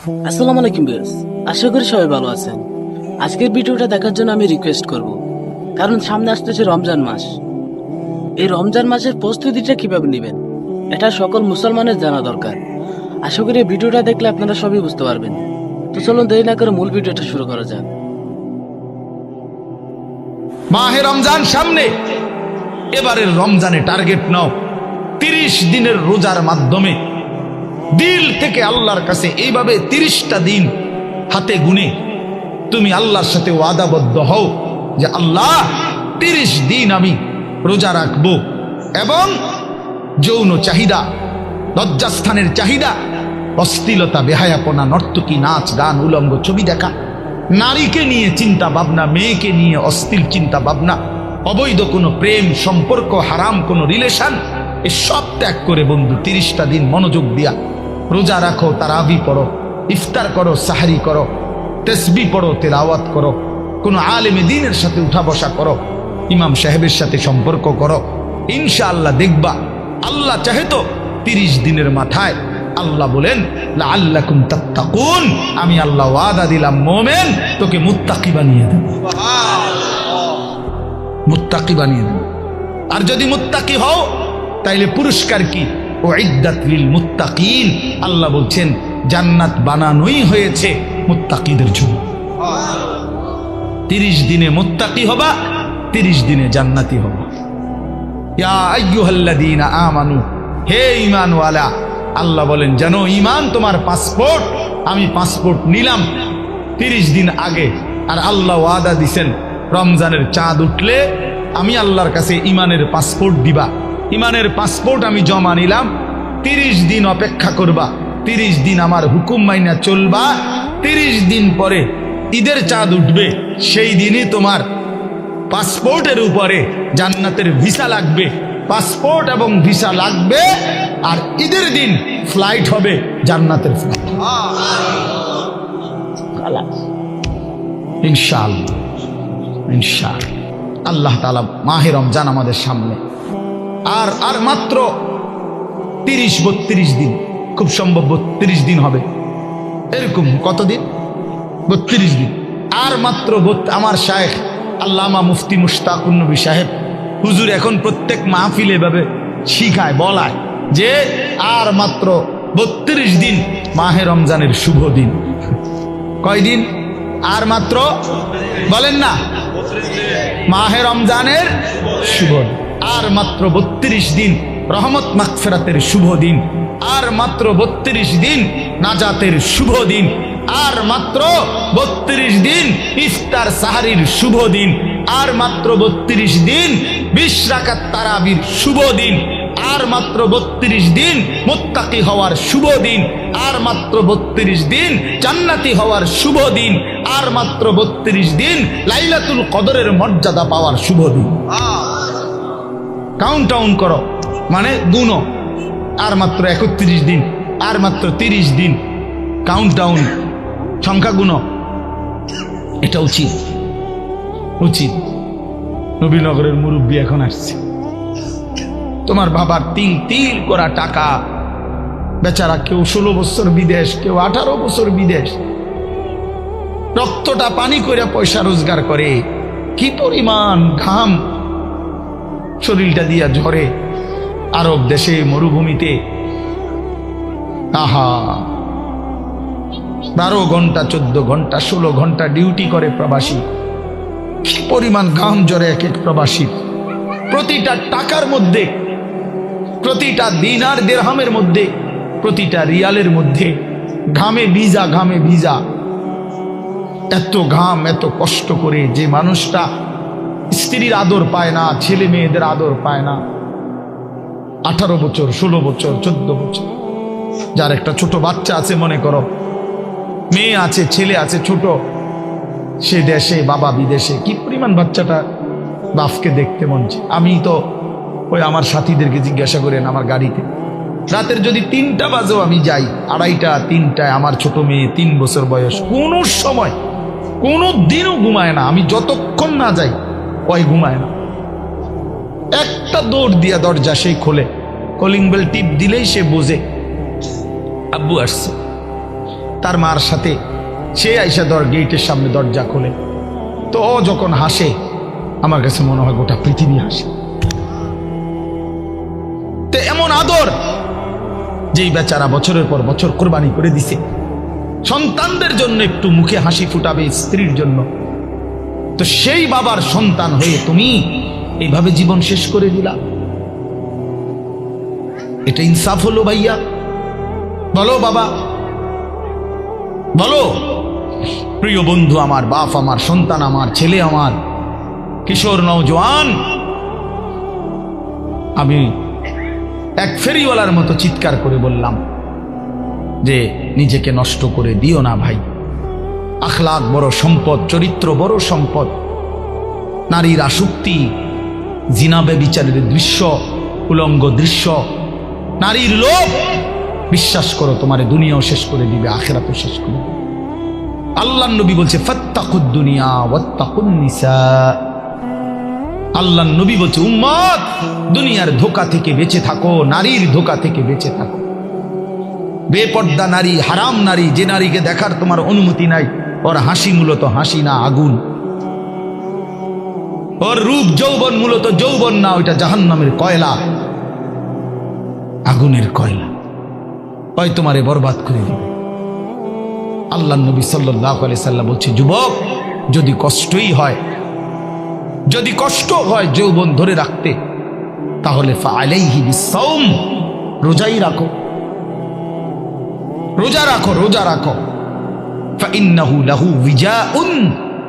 আসসালামু আলাইকুম আশা করি সবাই ভালো আছেন। আজকের ভিডিওটা দেখার জন্য আমি রিকোয়েস্ট করব। কারণ সামনে আসতেছে রমজান মাস। এই রমজান মাসের প্রস্তুতিটা কীভাবে নেবেন? এটা সকল মুসলমানের জানা দরকার। আশা করি ভিডিওটা দেখলে আপনারা সবই বুঝতে পারবেন। তো চলুন দেরি না করে মূল ভিডিওটা শুরু করা যাক। মাহে রমজান সামনে। এবারের রমজানে টার্গেট নাও। তিরিশ দিনের রোজার মাধ্যমে। দিল থেকে আল্লাহর কাছে এইভাবে তিরিশটা দিন হাতে গুনে তুমি আল্লাহর সাথে ওয়াদাবদ্ধ হও যে আল্লাহ, তিরিশ দিন আমি রোজা রাখব এবং যৌন চাহিদা, লজ্জাস্থানের চাহিদা, অশ্লীলতা, বেহায়াপনা, নর্তকী নাচ, গান, উলঙ্গ ছবি দেখা, নারীকে নিয়ে চিন্তা ভাবনা, মেয়েকে নিয়ে অস্থির চিন্তা ভাবনা, অবৈধ কোনো প্রেম, সম্পর্ক হারাম, কোনো রিলেশন এ সব ত্যাগ করে বন্ধু, তিরিশটা দিন মনোযোগ দিয়া রোজা রাখো, তারাবি পড়ো, ইফতার করো, সাহারি করো, তেসবি পড়ো, তেলাওয়াত করো, কোনো আলেমে দিনের সাথে উঠা বসা করো, ইমাম সাহেবের সাথে সম্পর্ক করো, ইনশাআল্লাহ দেখবা, আল্লাহ চাহে তো তিরিশ দিনের মাথায় আল্লাহ বলেন আল্লাহ তাত্তাকুন আমি আল্লাহ ওয়াদা দিলাম, মোমেন, তোকে মুত্তাকি বানিয়ে দেব। মুত্তাকি বানিয়ে দেব। আর যদি মুত্তাকি হও, তাইলে পুরস্কার কি? ও ইদ্দাতলিল আল্লাহ বলছেন, জান্নাত বানানোই হয়েছে মুত্তাকিদের জন্য। তিরিশ দিনে মুত্তাকি হবা, তিরিশ দিনে জান্নাতি হবা। ইয়া আমানু, হে ঈমানওয়ালা, আল্লাহ বলেন জানো ইমান তোমার পাসপোর্ট, আমি পাসপোর্ট নিলাম। তিরিশ দিন আগে, আর আল্লাহ ওয়াদা দিছেন, রমজানের চাঁদ উঠলে আমি আল্লাহর কাছে ইমানের পাসপোর্ট দিবা। ইমানের পাসপোর্ট আমি জমা নিলাম। তিরিশ দিন অপেক্ষা করবা। তিরিশ দিন আমার হুকুম মাইনা চলবা। তিরিশ দিন পরে ঈদের চাঁদ উঠবে। সেই দিনই তোমার পাসপোর্টের উপরে জান্নাতের ভিসা লাগবে। পাসপোর্ট এবং ভিসা লাগবে আর ঈদের দিন ফ্লাইট হবে জান্নাতের ফ্লাইট। ইনশাআল্লাহ। ইনশাআল্লাহ। আল্লাহ তালা মাহে রমজান আমাদের সামনে আর আর মাত্র তিরিশ বত্রিশ দিন, খুব সম্ভব বত্রিশ দিন হবে। এরকম কতদিন? বত্রিশ দিন। আর মাত্র আমার শায়েখ আল্লামা মুফতি মুশতাকুন নবী সাহেব হুজুর এখন প্রত্যেক মাহফিল এভাবে শিখায়, বলায় যে আর মাত্র বত্রিশ দিন মাহে রমজানের শুভ দিন। কয়দিন আর মাত্র বলেন না, মাহে রমজানের শুভ দিন। আর মাত্র বত্রিশ দিন রহমত মাকফেরাতের শুভ দিন। আর মাত্র বত্রিশ দিন নাজাতের শুভ দিন। আর মাত্র বত্রিশ দিন ইফতার সাহারির শুভ দিন। আর মাত্র বত্রিশ দিন বিশ রাকাত তারাবির শুভ দিন। আর মাত্র বত্রিশ দিন মোত্তাকি হওয়ার শুভ দিন। আর মাত্র বত্রিশ দিন জান্নাতি হওয়ার শুভ দিন। আর মাত্র বত্রিশ দিন লাইলাতুল কদরের মর্যাদা পাওয়ার শুভ দিন। কাউন্ট ডাউন করো। মানে গুণ আর মাত্র একত্রিশ দিন। আর মাত্র তিরিশ দিন। কাউন্ট ডাউন সংখ্যা গুণ এটা উচিত। উচিত। নবীনগরের মুরব্বী এখন আসছে। তোমার বাবার তিল তিল করা টাকা। বেচারা কেউ ষোলো বছর বিদেশ, কেউ আঠারো বছর বিদেশ। রক্তটা পানি করে পয়সা রোজগার করে। কি পরিমাণ ঘাম। শরীরটা দিয়া ঝরে আরব দেশে মরুভূমিতে। আহা। বারো ঘণ্টা, চোদ্দ ঘণ্টা, ষোলো ঘণ্টা ডিউটি করে প্রবাসী। কি পরিমাণ ঘাম জ্বরে এক এক প্রবাসী। প্রতিটা টাকার মধ্যে, প্রতিটা দিনার দেড়হামের মধ্যে, প্রতিটা রিয়ালের মধ্যে ঘামে ভিজা ঘামে ভিজা। এত ঘাম, এত কষ্ট করে যে মানুষটা স্ত্রীর আদর পায় না, ছেলে মেয়েদের আদর পায় না। আঠারো বছর, ষোলো বছর, চোদ্দ বছর। যার একটা ছোট বাচ্চা আছে, মনে করো। মেয়ে আছে, ছেলে আছে, ছোট। সে দেশে, বাবা বিদেশে। কি পরিমাণ বাচ্চাটা বাপকে দেখতে মন। আমি তো ওই আমার সাথীদেরকে জিজ্ঞাসা করেন আমার গাড়িতে? রাতের যদি তিনটা বাজেও আমি যাই, আড়াইটা, তিনটায় আমার ছোট মেয়ে তিন বছর বয়স, কোনো সময়, কোনো দিনও ঘুমায় না। আমি যতক্ষণ না যাই ওই ঘুমায় না। একটা দৌড় দিয়া দরজা সেই খোলে। কলিং বেল টিপ দিলেই সে বোঝে, আব্বু আসছে। তার মার সাথে সে আইসা দর গেটের সামনে দরজা খোলে। তো ও যখন হাসে, আমার কাছে মনে হয় গোটা পৃথিবী হাসে। তো এমন আদর, যেই বেচারা বছরের পর বছর কোরবানি করে দিছে। সন্তানদের জন্য একটু মুখে হাসি ফুটাবে স্ত্রীর জন্য। তো সেই বাবার সন্তান হয়ে তুমি এইভাবে জীবন শেষ করে দিলা। এটা ইনসাফ হলো ভাইয়া। বলো বাবা। বলো। প্রিয় বন্ধু আমার, বাপ আমার, সন্তান আমার, ছেলে আমার, কিশোর, নওজোয়ান, আমি এক ফেরিওয়ালার মতো চিৎকার করে বললাম যে, নিজেকে নষ্ট করে দিও না ভাই। আখলাক বড় সম্পদ, চরিত্র বড় সম্পদ। নারীর আসক্তি জিনাবে বিচারের দৃশ্য, উলঙ্গ দৃশ্য। নারীর লোভ, বিশ্বাস করো, তোমার দুনিয়াও শেষ করে দিবে, আখেরাতও শেষ করে দিবে। আল্লাহ নবী বলছে আল্লাহ নবী বলছে, উম্মত, দুনিয়ার ধোকা থেকে বেঁচে থাকো, নারীর ধোকা থেকে বেঁচে থাকো। বেপর্দা নারী, হারাম নারী, যে নারীকে দেখার তোমার অনুমতি নাই ওর হাসি মূলত হাসি না আগুন। ওর রূপ যৌবন মূলত যৌবন না, ওইটা জাহান্নামের কয়লা। আগুনের কয়লা। হয় তোমারে বরবাদ করে দিবে। আল্লাহ নবী সাল্লাহ বলছে, যুবক, যদি কষ্টই হয়, যদি কষ্ট হয় যৌবন ধরে রাখতে, তাহলে ফালাইহি বিসাউম রোজাই রাখো। রোজা রাখো রোজা রাখো।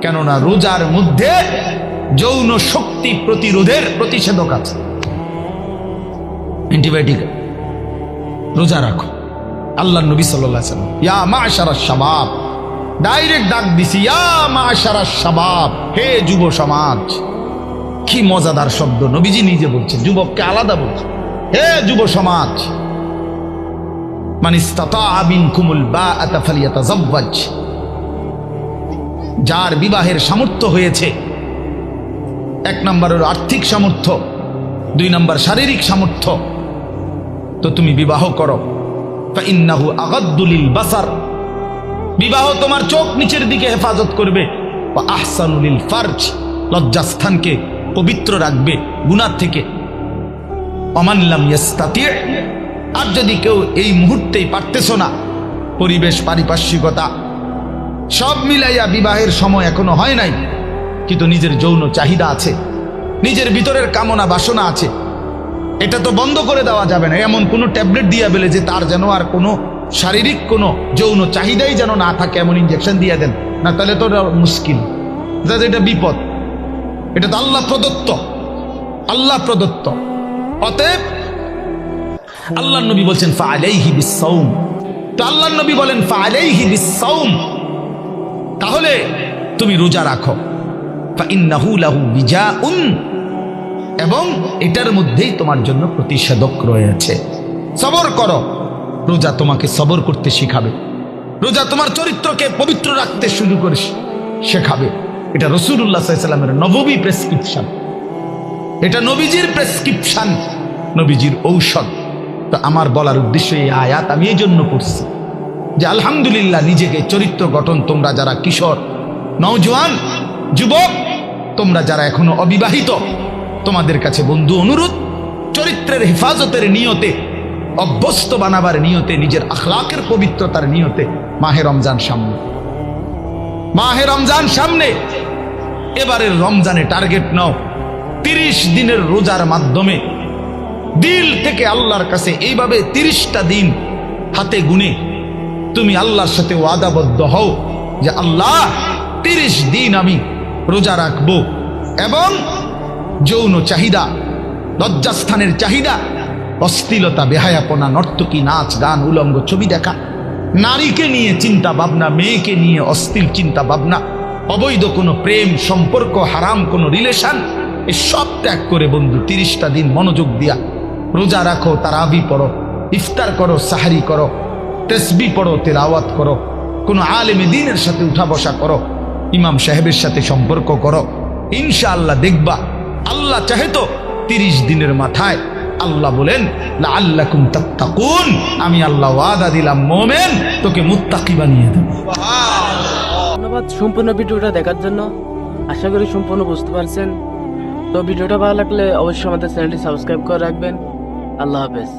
কেননা রোজার মধ্যে যৌন শক্তি প্রতিরোধের প্রতিষেধক আছে। অ্যান্টিবায়োটিক রোজা রাখো। আল্লাহ নবী সাল্লাহ সাল্লাম, ইয়া মা সারা শাবাব। ডাইরেক্ট ডাক দিছি, ইয়া মা সারা শাবাব, হে যুব সমাজ। কি মজাদার শব্দ, নবীজি নিজে বলছে যুবককে আলাদা বলছে হে যুব সমাজ যার বিবাহের সামর্থ্য হয়েছে। এক নম্বরের আর্থিক সামর্থ্য, দুই নম্বর শারীরিক সামর্থ্য। তো তুমি বিবাহ করো। ইন্নাহু আগাদ্দুলিল বাসার। বিবাহ তোমার চোখ নিচের দিকে হেফাজত করবে। বা আহসানুলিল ফার্জ। লজ্জাস্থানকে পবিত্র রাখবে গুনার থেকে। অমানলাম ইস্তাতি আর যদি কেউ এই মুহূর্তেই পারতেছ না, পরিবেশ পারিপার্শ্বিকতা সব মিলাইয়া বিবাহের সময় এখনও হয় নাই। কিন্তু নিজের যৌন চাহিদা আছে, নিজের ভিতরের কামনা বাসনা আছে। এটা তো বন্ধ করে দেওয়া যাবে না। এমন কোনো ট্যাবলেট দিয়া বেলে যে তার যেন আর কোনো শারীরিক কোনো যৌন চাহিদাই যেন না থাকে, এমন ইঞ্জেকশন দিয়ে দেন। না, তাহলে তো মুশকিল। এটা বিপদ। এটা তো আল্লাহ প্রদত্ত। আল্লাহ প্রদত্ত। অতএব আল্লাহ নবী বলছেন ফালাইহি বিসাউম তো আল্লাহ নবী বলেন ফালাইহি বিসাউম তাহলে তুমি রোজা রাখো। এবং এটার মধ্যেই তোমার জন্য প্রতিষেধক রয়েছে। সবর করো। রোজা তোমাকে সবর করতে শিখাবে। রোজা তোমার চরিত্রকে পবিত্র রাখতে শুরু করে শেখাবে। এটা রসুল্লাহ সাল্লামের নবমী প্রেসক্রিপশন। এটা নবীজির প্রেসক্রিপশন, নবীজির ঔষধ। তো আমার বলার উদ্দেশ্য এই আয়াত, আমি এই জন্য করছি যে আলহামদুলিল্লাহ নিজেকে চরিত্র গঠন তোমরা যারা কিশোর, নওজোয়ান, যুবক, তোমরা যারা এখনও অবিবাহিত, তোমাদের কাছে বন্ধু অনুরোধ, চরিত্রের হেফাজতের নিয়তে, অভ্যস্ত বানাবার নিয়তে, নিজের আখলাকের পবিত্রতার নিয়তে মাহে রমজান সামনে। মাহে রমজান সামনে। এবারের রমজানে টার্গেট নাও। তিরিশ দিনের রোজার মাধ্যমে দিল থেকে আল্লাহর কাছে এইভাবে তিরিশটা দিন হাতে গুনে তুমি আল্লাহর সাথে ওয়াদাবদ্ধ হও যে আল্লাহ তিরিশ দিন আমি রোজা রাখব। এবং যৌন চাহিদা, লজ্জাস্থানের চাহিদা, অশ্লীলতা, বেহায়াপনা, নর্তকী, নাচ, গান, উলঙ্গ ছবি দেখা, নারীকে নিয়ে চিন্তা ভাবনা, মেয়েকে নিয়ে অস্থির চিন্তা ভাবনা, অবৈধ কোনো প্রেম, সম্পর্ক, হারাম কোনো রিলেশন সব ত্যাগ করে বন্ধু, তিরিশটা দিন মনোযোগ দিয়া রোজা রাখো, তারাবি পড়ো, ইফতার করো, সাহারি করো তেসবি পড়ো, তেলাওয়াত করো। কোনো আলেমে দিনের সাথে উঠা বসা করো। ইমাম সাহেবের সাথে সম্পর্ক করো। ইনশাআল্লাহ দেখবা, আল্লাহ চাহে তো তিরিশ দিনের মাথায় আল্লাহ বলেন আল্লাকুম তাত্তাকুন। আমি আল্লাহ ওয়াদা দিলাম, মোমেন, তোকে মুত্তাকি বানিয়ে দেব। ধন্যবাদ সম্পূর্ণ ভিডিওটা দেখার জন্য। আশা করি সম্পূর্ণ বুঝতে পারছেন। তো ভিডিওটা ভালো লাগলে অবশ্যই আমাদের চ্যানেলটি সাবস্ক্রাইব করে রাখবেন। আল্লাহ হাফেজ।